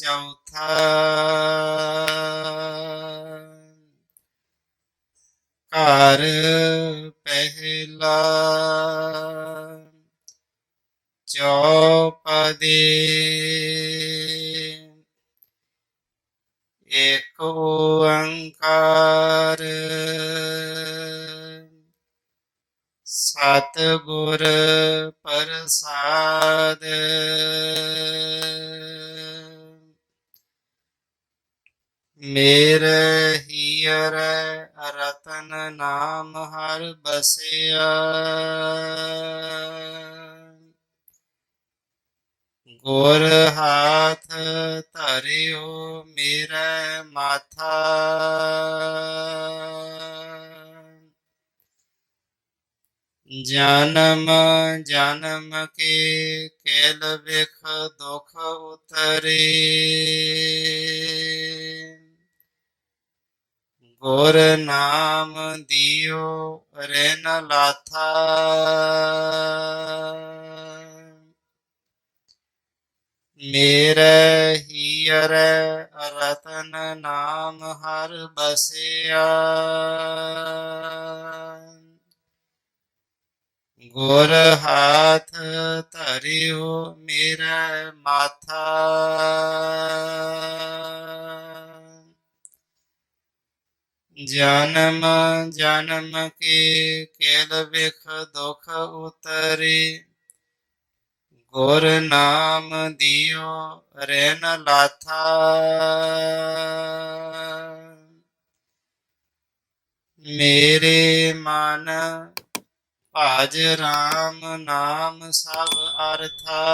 चौथा। कार पहला। चौपदे। एक ओंकार सतगुर प्रसाद। ਮੇਰੇ ਹੀਰ ਰਤਨ ਨਾਮ ਹਰ ਬਸਿਆ। ਗੁਰ ਹਾਥ ਧਰਿਓ ਮੇਰਾ ਮਾਥਾ। ਜਨਮ ਜਨਮ ਕੇ ਕੇਲ ਵਿਖ ਦੁਖ ਉਤਰੇ। गोर नाम दियो रे न लाथा। मेरे हियर रतन नाम हर बसिया। गोर हाथ तरियो मेरा माथा। ਜਨਮ ਜਨਮ ਕੇ ਕੇਲ ਵਿਖ ਦੁਖ ਉਤਰੇ। ਗੁਰ ਨਾਮ ਦਿਓ, ਰੈਨ ਲਾਥਾ। ਮੇਰੇ ਮਨ ਭਜ ਰਾਮ ਨਾਮ ਸਭ ਅਰਥਾ।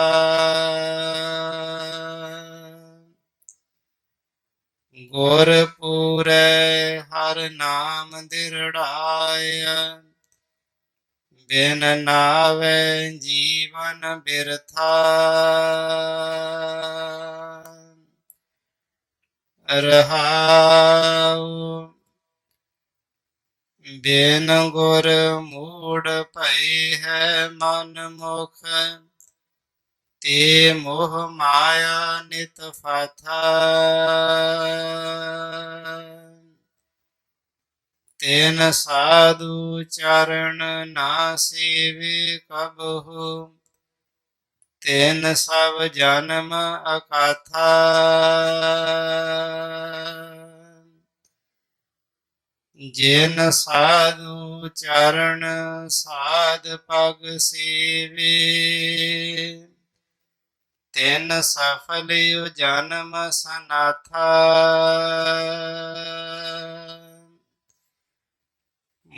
ਗੁਰ ਪੂਰੈ, ਹਰ ਨਾਮ ਦਿਰੜਾਇਆ। ਬਿਨ ਨਾਵੇ ਜੀਵਨ ਬਿਰਥਾ। ਰਹਾਉ, ਬਿਨ ਗੁਰ ਮੂੜ ਭਈ ਹੈ ਮਨ ਮੁਖ। ਤੇ ਮੋਹ ਮਾਇਆ ਨਿਤ ਫਾਥਾ ਤੈਨ ਸਾਧੂ ਚਰਨ ਨਾ ਸੇਵੇ ਕਬਹੂ ਤੈਨ ਸਭ ਜਨਮ ਅਕਾਥਾ ਜਿਨ तेन सफल यु जन्म सनाथ।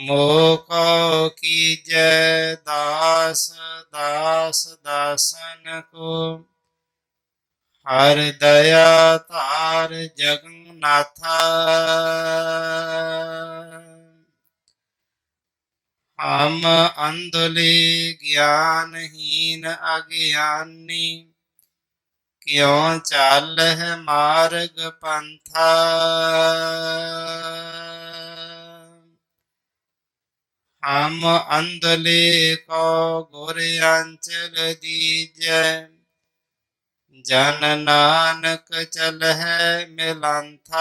मोको की जय दास दास दासन को। हर दया तार जगन्नाथ। हम अंधुली ज्ञानहीन अज्ञानी। क्यों चाल है मार्ग पंथा? हम अंधले को गोरे अंचल दीज। जन नानक चल है मिलंथ।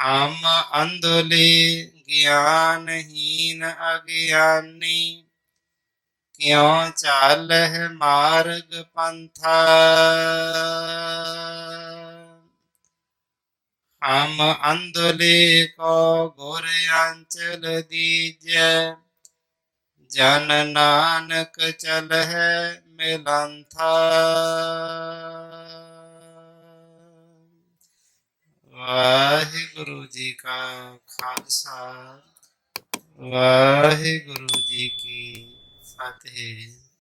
हम अंधले ज्ञानहीन अज्ञानी। यो चालह मार्ग पंथा। हम अंधले को गोरयांचल दीज। जन नानक चल है मिलन था वाहिगुरु जी का खालसा। वाहिगुरु जी की antes